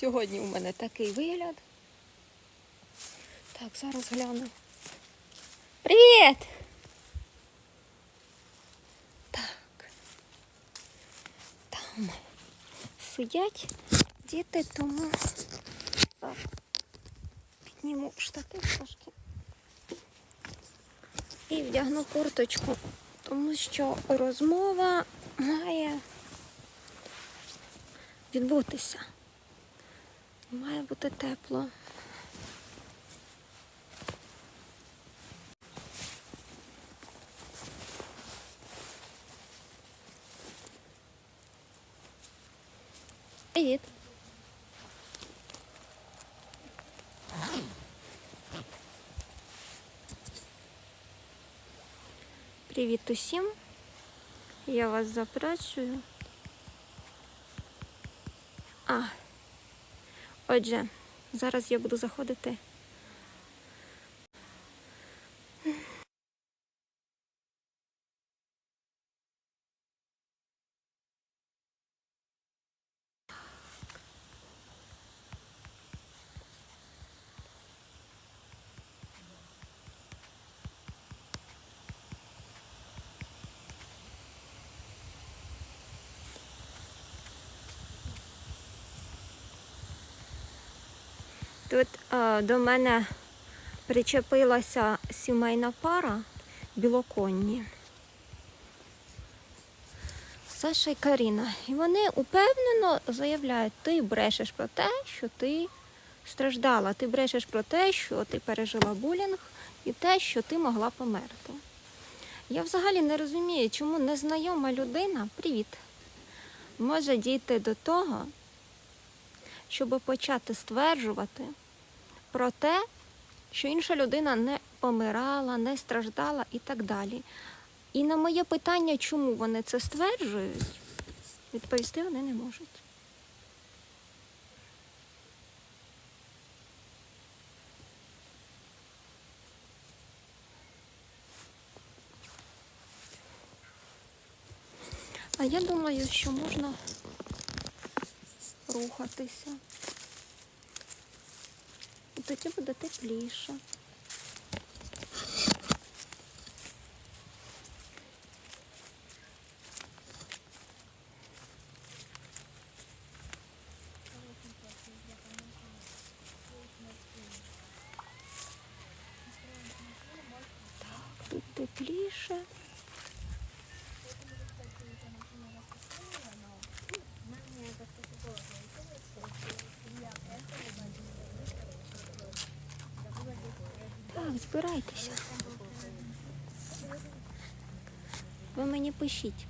Сьогодні у мене такий вигляд. Так, зараз гляну. Привіт! Так. Там сидять діти, тому підніму штатив трошки. І вдягну курточку, тому що розмова має відбутися. Має бути тепло. Привіт. Привіт усім. Я вас запрошую. А, отже, зараз я буду заходити. Тут е, до мене причепилася сімейна пара білоконні. Саша і Каріна. І вони упевнено заявляють, ти брешеш про те, що ти страждала. Ти брешеш про те, що ти пережила булінг і те, що ти могла померти. Я взагалі не розумію, чому незнайома людина, привіт, може дійти до того, щоб почати стверджувати про те, що інша людина не помирала, не страждала і так далі. І на моє питання, чому вони це стверджують, відповісти вони не можуть. А я думаю, що можна рухатися. І тоді буде тепліше. Так, тут тепліше. Так, збирайтеся. Ви мені пишіть.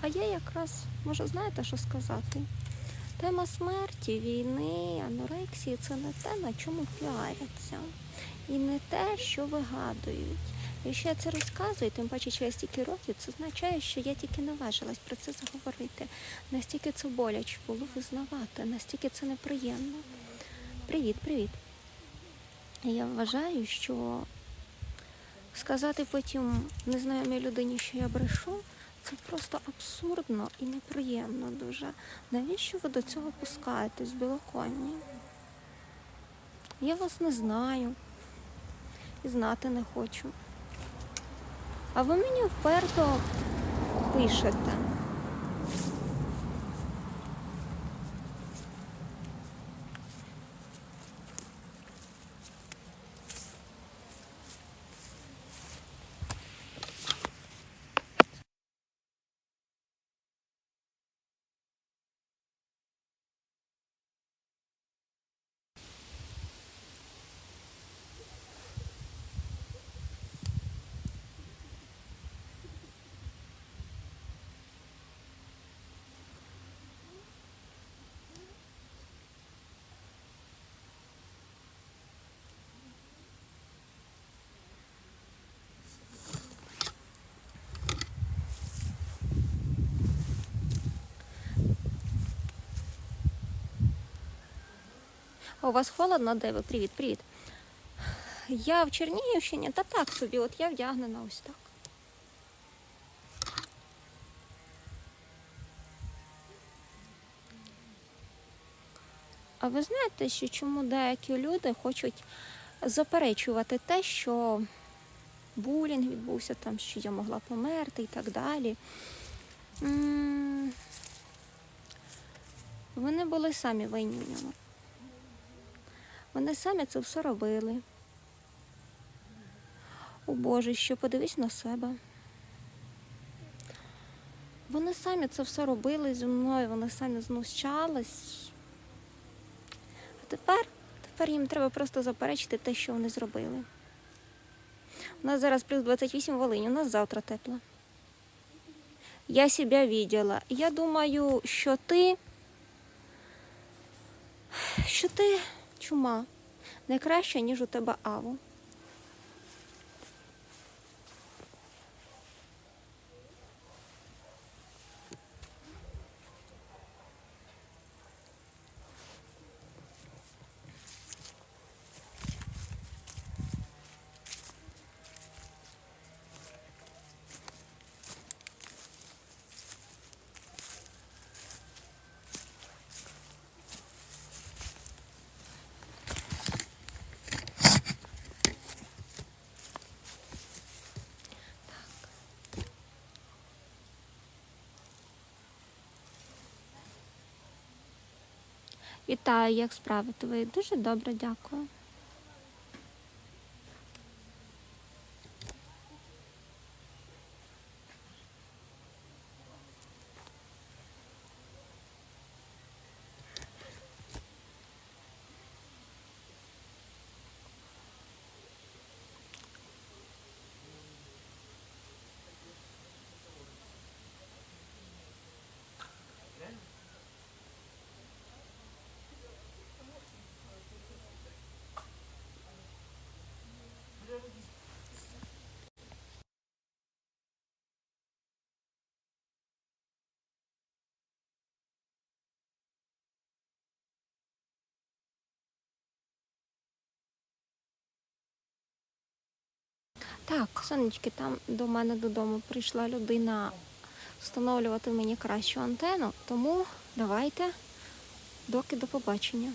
А я якраз, може, знаєте, що сказати? Тема смерті, війни, анорексії це не те, на чому піаряться. І не те, що вигадують. Якщо я це розказую, тим паче через стільки років, це означає, що я тільки наважилась про це заговорити. Настільки це боляче було визнавати, настільки це неприємно. Привіт, привіт. Я вважаю, що сказати потім незнайомій людині, що я брешу, це просто абсурдно і неприємно дуже. Навіщо ви до цього пускаєтесь, білоконні? Я вас не знаю і знати не хочу. А ви мені вперто пишете. У вас холодно, де? Привіт, привіт. Я в Чернігівщині, та так собі, от я вдягнена ось так. А ви знаєте, що чому деякі люди хочуть заперечувати те, що булінг відбувся, там, що я могла померти і так далі. Вони були самі винні в ньому. Вони самі це все робили. О Боже, що подивись на себе. Вони самі це все робили зі мною, вони самі знущались. А тепер, тепер їм треба просто заперечити те, що вони зробили. У нас зараз плюс 28 в Волині, у нас завтра тепло. Я себе видела. Я думаю, що ти, що ти чума не краще, ніж у тебе аву. Вітаю, як справи твої? Дуже добре, дякую. Так, сонечки, там до мене додому прийшла людина встановлювати мені кращу антенну, тому давайте, доки до побачення.